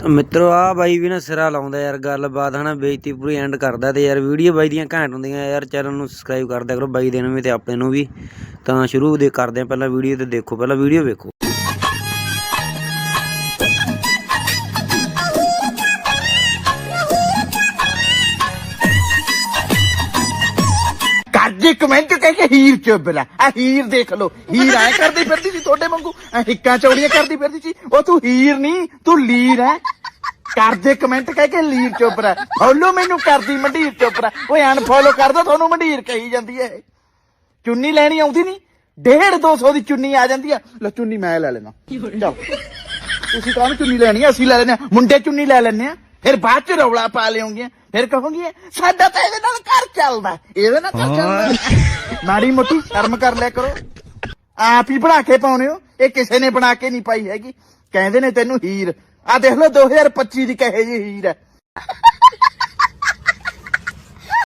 ਤਾਂ ਮਿੱਤਰੋ ਆ ਬਾਈ ਵੀ ਨਾ ਸਿਰਾ ਲਾਉਂਦਾ ਯਾਰ, ਗੱਲਬਾਤ ਹਨਾ, ਬੇਇੱਜ਼ਤੀ ਪੂਰੀ ਐਂਡ ਕਰਦਾ ਤੇ ਯਾਰ ਵੀਡੀਓ ਬਾਈ ਦੀਆਂ ਘੈਂਟ ਹੁੰਦੀਆਂ ਯਾਰ, ਚੈਨਲ ਨੂੰ ਸਬਸਕ੍ਰਾਈਬ ਕਰ ਕਰੋ ਬਾਈ ਦੇ ਨੂੰ ਵੀ ਤੇ ਆਪਣੇ ਨੂੰ ਵੀ। ਤਾਂ ਸ਼ੁਰੂ ਦੇ ਕਰਦੇ ਆ ਪਹਿਲਾਂ ਵੀਡੀਓ ਤੇ ਦੇਖੋ, ਪਹਿਲਾਂ ਵੀਡੀਓ ਵੇਖੋ। ਕਰਜੇ ਕਮੈਂਟ ਕਹਿ ਕੇ ਹੀਰ ਚੁੱਪ ਆ ਹੀਰ ਦੇਖ ਲਓ। ਹੀਰ ਐ ਕਰਦੀ ਫਿਰਦੀ ਸੀ ਤੁਹਾਡੇ ਵਾਂਗੂ। ਐ ਹਿੱਕਾਂ ਚੌੜੀਆਂ ਕਰਦੀ ਫਿਰਦੀ ਸੀ। ਉਹ ਤੂੰ ਹੀਰ ਨਹੀਂ ਤੂੰ ਲੀਰ ਐ। ਕਰਦੇ ਕਮੈਂਟ ਕਹਿ ਕੇ ਲੀਰ ਚੁੱਪ ਫੋਲੋ ਮੈਨੂੰ ਕਰਦੀ, ਮੰਡੀਰ ਚੁੱਪ ਰਹਿ ਓਏ ਅਨਫੋਲੋ ਕਰਦਾ ਤੁਹਾਨੂੰ ਮੰਡੀਰ ਕਹੀ ਜਾਂਦੀ ਐ। ਇਹ। ਚੁੰਨੀ ਲੈਣੀ ਆਉਂਦੀ ਨਹੀਂ 1.5 200 ਦੀ ਚੁੰਨੀ ਆ ਜਾਂਦੀ ਆ ਲੈ, ਚੁੰਨੀ ਮੈਂ ਲੈ ਲੈਣਾ ਚਲ। ਤੁਸੀਂ ਕਾਹਨੂੰ ਚੁੰਨੀ ਲੈਣੀ ਆ, ਅਸੀਂ ਲੈ ਲੈਣੇ ਆ। ਮੁੰਡੇ ਚੁੰਨੀ ਲੈ ਲੈਣੇ ਆ। ਫਿਰ ਬਾਅਦ ਚ ਰੌਲਾ ਪਾ ਲਿਓਗੇ ਫਿਰ ਕਹੋਗੇ ਸਾਡਾ ਤਾਂ ਇਹਦੇ ਨਾਲ ਘਰ ਚੱਲਦਾ ਇਹਦੇ ਨਾਲ ਘਰ ਚੱਲਦਾ। ਮਾੜੀ ਮੋਟੀ ਸ਼ਰਮ ਕਰ ਲਿਆ ਕਰੋ। ਆਪ ਹੀ ਬਣਾ ਕੇ ਪਾਉਨੇ ਹੋ। ਇਹ ਕਿਸੇ ਨੇ ਬਣਾ ਕੇ ਨਹੀਂ ਪਾਈ ਹੈਗੀ। ਕਹਿੰਦੇ ਨੇ ਤੈਨੂੰ ਹੀਰ। ਆ ਦੇਖ ਲਓ 2025 ਦੀ ਕਹੇ ਜੀ ਹੀਰ ਹੈ।